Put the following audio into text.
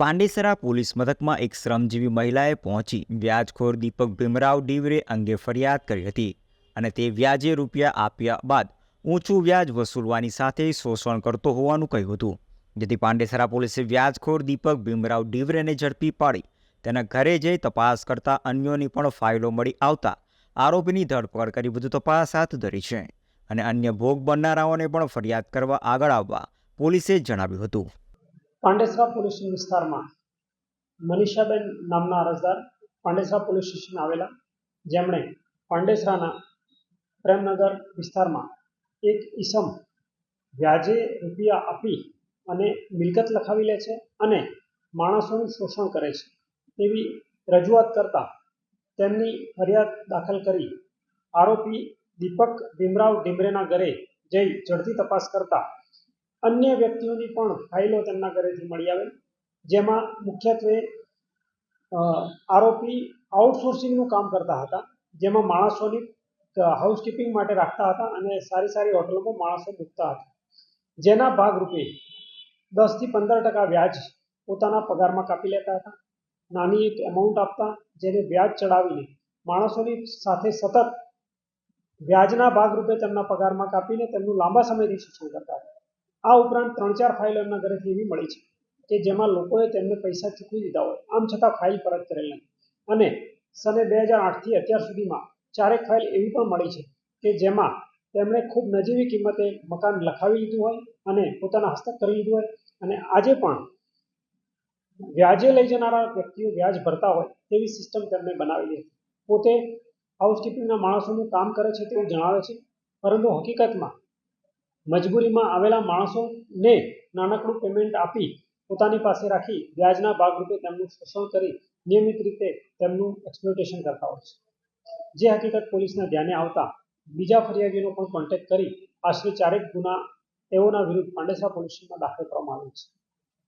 Pandesara police મથકમાં એક શ્રમજીવી મહિલાએ પહોંચી વ્યાજખોર દીપક ભીમરાવ ડીવરે અંગે ફરિયાદ કરી હતી અને તે વ્યાજે રૂપિયા આપ્યા બાદ ઊંચું વ્યાજ વસૂલવાની સાથે શોષણ કરતો હોવાનું કહ્યું હતું. જેથી પાંડેસરા પોલીસે વ્યાજખોર દીપક ભીમરાવ ડીવરેને ઝડપી પાડી તેના ઘરે જઈ તપાસ કરતા અન્યોની પણ ફાઇલો મળી આવતા આરોપીની ધરપકડ કરી વધુ તપાસ હાથ ધરી છે અને અન્ય ભોગ બનનારાઓને પણ ફરિયાદ કરવા આગળ આવવા પોલીસે જણાવ્યું હતું. પાંડેસરા પોલીસ વિસ્તારમાં મનીષાબેન નામના અરજદાર પાંડેસરા પોલીસ સ્ટેશન આવેલા. જેમણે પાંડેસરાના પ્રેમનગર વિસ્તારમાં એક ઈસમ વ્યાજે રૂપિયા આપી અને મિલકત લખાવી લે છે અને માણસોનું શોષણ કરે છે. તેવી રજૂઆત કરતા તેમની ફરિયાદ દાખલ કરી આરોપી દીપક ભીમરાવ ડિમરેના ઘરે જઈ ઝડપી તપાસ કરતા અન્ય વ્યક્તિઓની પણ ફાઇલો તેમના ઘરેથી મળી આવે. જેમાં મુખ્યત્વે આરોપી આઉટસોર્સિંગનું કામ કરતા હતા. જેમાં માણસોની હાઉસકીપિંગ માટે રાખતા હતા અને સારી સારી હોટલોમાં માણસો મૂકતા હતા. જેના ભાગરૂપે દસથી પંદર ટકા વ્યાજ પોતાના પગારમાં કાપી લેતા હતા. નાની એક એમાઉન્ટ આપતા, જેને વ્યાજ ચડાવીને માણસોની સાથે સતત વ્યાજના ભાગરૂપે તેમના પગારમાં કાપીને તેમનું લાંબા સમયથી શોષણ કરતા હતા. આ ઉપરાંત ત્રણ ચાર ફાઇલ એમના ઘરેથી એવી મળી છે કે જેમાં લોકોએ તેમને પૈસા ચૂકવી દીધા હોય. આમ છતાં ફાઇલ પરત કરેલ નથી. અને સને બે હજાર આઠથી અત્યાર સુધીમાં ચારેક ફાઇલ એવી પણ મળી છે કે જેમાં તેમણે ખૂબ નજીવી કિંમતે મકાન લખાવી લીધું હોય અને પોતાના હસ્તક કરી લીધું હોય. અને આજે પણ વ્યાજે લઈ જનારા વ્યક્તિઓ વ્યાજ ભરતા હોય તેવી સિસ્ટમ તેમણે બનાવેલી હતી. પોતે હાઉસકીપિંગના માણસોનું કામ કરે છે તેવું જણાવે છે. પરંતુ હકીકતમાં મજબૂરીમાં આવેલા માણસોને નાનકડું પેમેન્ટ આપી પોતાની પાસે રાખી વ્યાજના ભાગરૂપે તેમનું શોષણ કરી નિયમિત રીતે તેમનું એક્સપ્લોટેશન કરતા હોય છે. જે હકીકત પોલીસના ધ્યાને આવતા બીજા ફરિયાદીનો પણ કોન્ટેક્ટ કરી આશરે ચારેક ગુના તેઓના વિરુદ્ધ પાંડેસરા પોલીસ સ્ટેશનમાં દાખલ કરવામાં આવ્યો છે.